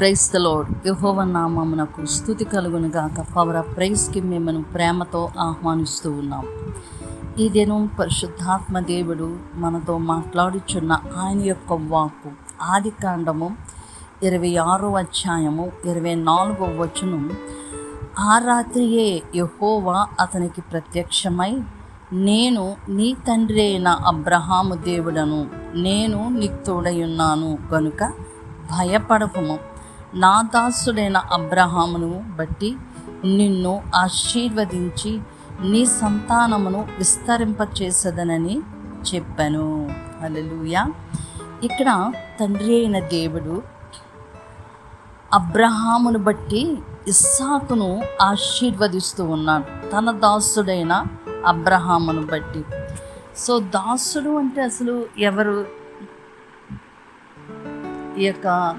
Price the load యహోవ నామమునకు స్థుతి కలుగును గాక పవర్ ఆఫ్ ప్రైస్కి మిమ్మల్ని ప్రేమతో ఆహ్వానిస్తూ ఉన్నాం. ఈ దినం పరిశుద్ధాత్మ దేవుడు మనతో మాట్లాడుచున్న ఆయన యొక్క వాక్కు ఆది కాండము ఇరవై ఆరో అధ్యాయము ఇరవై నాలుగో వచనం. ఆ రాత్రియే యహోవా అతనికి ప్రత్యక్షమై నేను నీ తండ్రి అయిన అబ్రహాము దేవుడను నేను నీకు తోడయున్నాను గనుక భయపడకము. నా దాసుడైన అబ్రహామును బట్టి నిన్ను ఆశీర్వదించి నీ సంతానమును విస్తరింపచేసదనని చెప్పాను. అలలుయ ఇక్కడ తండ్రి అయిన దేవుడు అబ్రహామును బట్టి ఇస్సాకును ఆశీర్వదిస్తూ ఉన్నాడు. తన దాసుడైన అబ్రహామును బట్టి. సో దాసుడు అంటే అసలు ఎవరు? ఈ యొక్క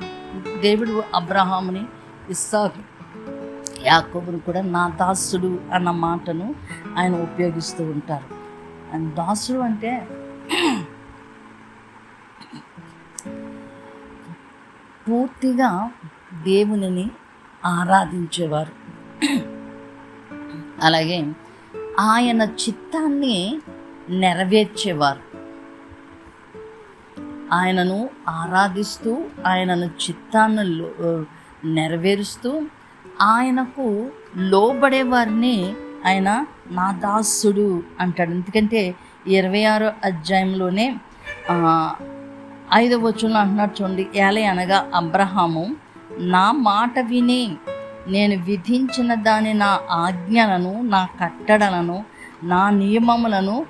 దేవుడు అబ్రహాముని ఇస్సాకు యాకోబును కూడా నా దాసుడు అన్న మాటను ఆయన ఉపయోగిస్తూ ఉంటారు. అండ్ దాసుడు అంటే పూర్తిగా దేవునిని ఆరాధించేవారు. అలాగే ఆయన చిత్తాన్ని నెరవేర్చేవారు. ఆయనను ఆరాధిస్తూ ఆయనను చిత్తాన్ని లో- నెరవేరుస్తూ ఆయనకు లోబడే వారిని ఆయన నా దాసుడు అంటాడు. ఎందుకంటే ఇరవై ఆరో అధ్యాయంలోనే ఐదవ వచనంలో అంటున్నాడు చూడండి ఏలే అనగా అబ్రహాము నా మాట విని నేను విధించిన దాని నా ఆజ్ఞలను నా కట్టడలను నా నియమములను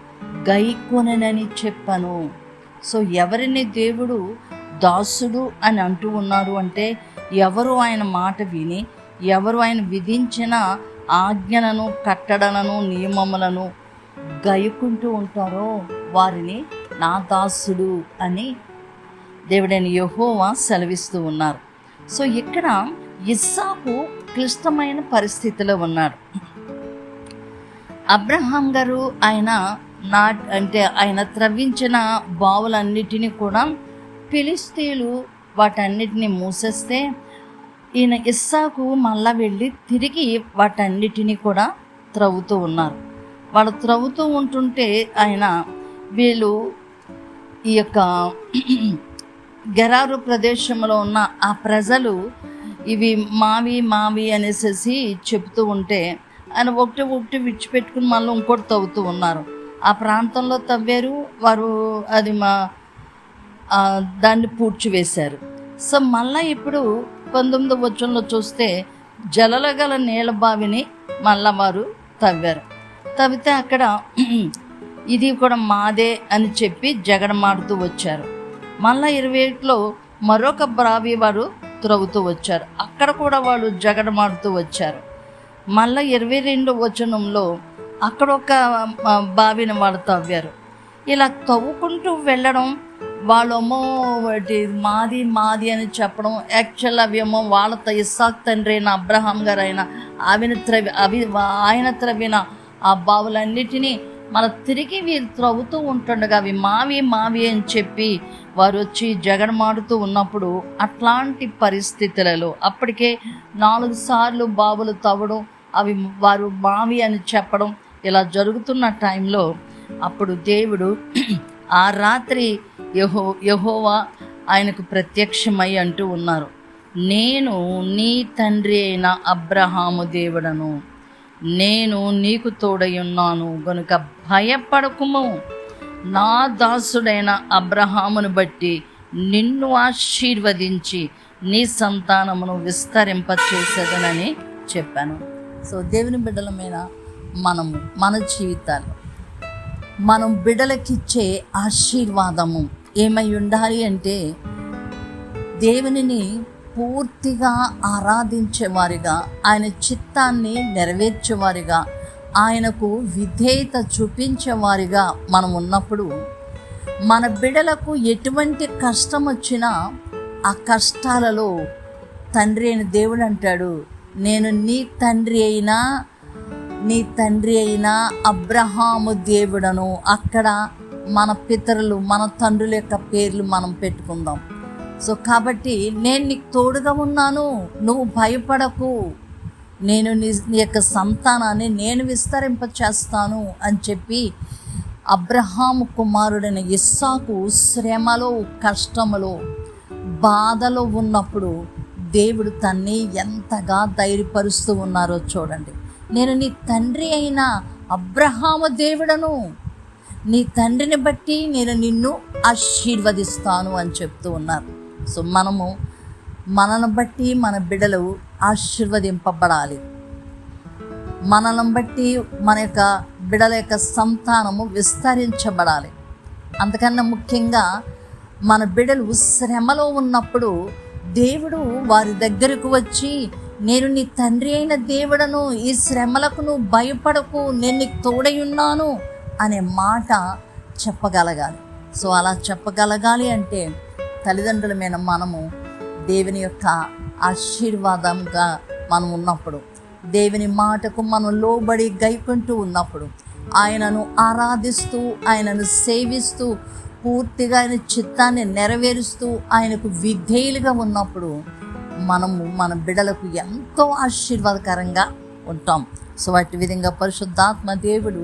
గైకొనని చెప్పాను. సో ఎవరిని దేవుడు దాసుడు అని అంటూ ఉన్నారు అంటే ఎవరు ఆయన మాట విని ఎవరు ఆయన విధించిన ఆజ్ఞలను కట్టడలను నియమములను గైకుంటూ ఉంటారో వారిని నా దాసుడు అని దేవుడైన యహోవా సెలవిస్తూ ఉన్నారు. సో ఇక్కడ ఇస్సాకు క్లిష్టమైన పరిస్థితిలో ఉన్నాడు. అబ్రహాం గారు ఆయన నా అంటే ఆయన త్రవ్వించిన బావులన్నిటినీ కూడా పిలిస్తీలు వాటన్నిటిని మూసేస్తే ఈయన ఇస్సాకు మళ్ళా వెళ్ళి తిరిగి వాటన్నిటినీ కూడా త్రవ్వుతూ ఉన్నారు. వాళ్ళు త్రవ్వుతూ ఉంటుంటే ఆయన వీళ్ళు ఈ యొక్క గెరారు ప్రదేశంలో ఉన్న ఆ ప్రజలు ఇవి మావి మావి అనేసి చెప్తూ ఉంటే ఆయన ఒకటి ఒకటి విడిచిపెట్టుకుని మళ్ళీ ఇంకోటి తవ్వుతూ ఉన్నారు. ఆ ప్రాంతంలో తవ్వారు. వారు అది మా దాన్ని పూడ్చివేశారు. సో మళ్ళీ ఇప్పుడు పంతొమ్మిది వచ్చంలో చూస్తే జలల గల నీళ్ళ బావిని మళ్ళా వారు తవ్వారు. తవ్వితే అక్కడ ఇది కూడా మాదే అని చెప్పి జగడమాడుతూ వచ్చారు. మళ్ళా ఇరవై ఏట్లో మరొక బావి వారు త్రవ్వుతూ వచ్చారు. అక్కడ కూడా వాళ్ళు జగడమాడుతూ వచ్చారు. మళ్ళా ఇరవై రెండు వచనంలో అక్కడ ఒక బావిని వాళ్ళు తవ్వారు ఇలా తవ్వుకుంటూ వెళ్ళడం వాళ్ళేమో వాటి మాది మాది అని చెప్పడం యాక్చువల్ అవి ఏమో వాళ్ళ ఇస్సాక్ తండ్రి అయిన అబ్రహాం గారు అయిన ఆవిన త్రవి అవి ఆయన త్రవిన ఆ బావులన్నిటినీ మన తిరిగి వీరు త్రవ్వుతూ ఉంటుండగా అవి మావి మావి అని చెప్పి వారు వచ్చి జగడమాడుతూ ఉన్నప్పుడు అట్లాంటి పరిస్థితులలో అప్పటికే నాలుగు సార్లు బావులు తవ్వడం అవి వారు మావి అని చెప్పడం ఇలా జరుగుతున్న టైంలో అప్పుడు దేవుడు ఆ రాత్రి యహో యహోవా ఆయనకు ప్రత్యక్షమై అంటూ ఉన్నారు. నేను నీ తండ్రి అయిన అబ్రహాము దేవుడను నేను నీకు తోడయున్నాను గనుక భయపడకుము. నా దాసుడైన అబ్రహామును బట్టి నిన్ను ఆశీర్వదించి నీ సంతానమును విస్తరింపచేసేదనని చెప్పాను. సో దేవుని బిడ్డల మీద మనము మన జీవితాలు. మనం బిడ్డలకిచ్చే ఆశీర్వాదము ఏమై ఉండాలి అంటే దేవునిని పూర్తిగా ఆరాధించేవారిగా ఆయన చిత్తాన్ని నెరవేర్చేవారిగా ఆయనకు విధేయత చూపించేవారిగా మనం ఉన్నప్పుడు మన బిడలకు ఎటువంటి కష్టం వచ్చినా ఆ కష్టాలలో తండ్రి అయిన దేవుడు అంటాడు నేను నీ తండ్రి అయినా నీ తండ్రి అయిన అబ్రహాము దేవుడను అక్కడ మన పితరులు మన తండ్రుల యొక్క పేర్లు మనం పెట్టుకుందాం. సో కాబట్టి నేను నీకు తోడుగా ఉన్నాను నువ్వు భయపడకు. నేను నీ యొక్క సంతానాన్ని నేను విస్తరింప చేస్తాను అని చెప్పి అబ్రహాము కుమారుడైన ఇస్సాకు శ్రమలో కష్టములో బాధలో ఉన్నప్పుడు దేవుడు తన్ని ఎంతగా ధైర్యపరుస్తూ ఉన్నారో చూడండి. నేను నీ తండ్రి అయిన అబ్రహాము దేవుడను. నీ తండ్రిని బట్టి నేను నిన్ను ఆశీర్వదిస్తాను అని చెప్తూ ఉన్నారు. సో మనము మనను బట్టి మన బిడ్డలు ఆశీర్వదింపబడాలి. మనలను బట్టి మన యొక్క బిడల యొక్క సంతానము విస్తరించబడాలి. అంతకన్నా ముఖ్యంగా మన బిడలు శ్రమలో ఉన్నప్పుడు దేవుడు వారి దగ్గరకు వచ్చి నేను నీ తండ్రి అయిన దేవుడను ఈ శ్రమలకు నువ్వు భయపడకు నేను నీకు తోడై ఉన్నాను అనే మాట చెప్పగలగాలి. సో అలా చెప్పగలగాలి అంటే తల్లిదండ్రులమైన మనము దేవుని యొక్క ఆశీర్వాదంగా మనం ఉన్నప్పుడు దేవుని మాటకు మనం లోబడి గైకుంటూ ఉన్నప్పుడు ఆయనను ఆరాధిస్తూ ఆయనను సేవిస్తూ పూర్తిగా ఆయన చిత్తాన్ని నెరవేరుస్తూ ఆయనకు విధేయులుగా ఉన్నప్పుడు మనము మన బిడలకు ఎంతో ఆశీర్వాదకరంగా ఉంటాం. సో వాటి విధంగా పరిశుద్ధాత్మ దేవుడు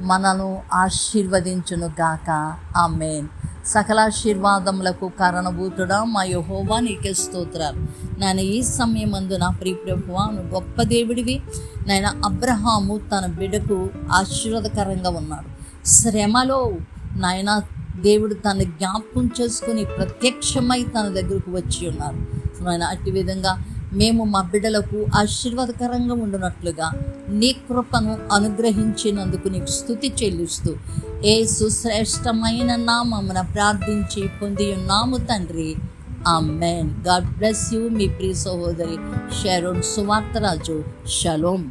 మనను ఆశీర్వదించును గాక. మెయిన్ సకలాశీర్వాదములకు కారణభూతుడా మా యహోవా నీకే స్తోత్రాలు. నాయన ఈ సమయమందు నా ప్రియప్రభువా నువ్వు గొప్ప దేవుడివి. నాయన అబ్రహాము తన బిడ్డకు ఆశీర్వాదకరంగా ఉన్నాడు. శ్రమలో నాయన దేవుడు తన జ్ఞాపకం చేసుకుని ప్రత్యక్షమై తన దగ్గరకు వచ్చి ఉన్నారు. ఆయన అట్టి విధంగా మేము మా బిడ్డలకు ఆశీర్వాదకరంగా ఉండునట్లుగా నీ కృపను అనుగ్రహించినందుకు నీకు స్థుతి చెల్లిస్తూ ఏ సుశ్రేష్టమైన నామమున ప్రార్థించి పొంది ఉన్నాము తండ్రి. Amen God bless you మీ ప్రియ సహోదరి షరోన్ సువార్తరాజు షలోమ్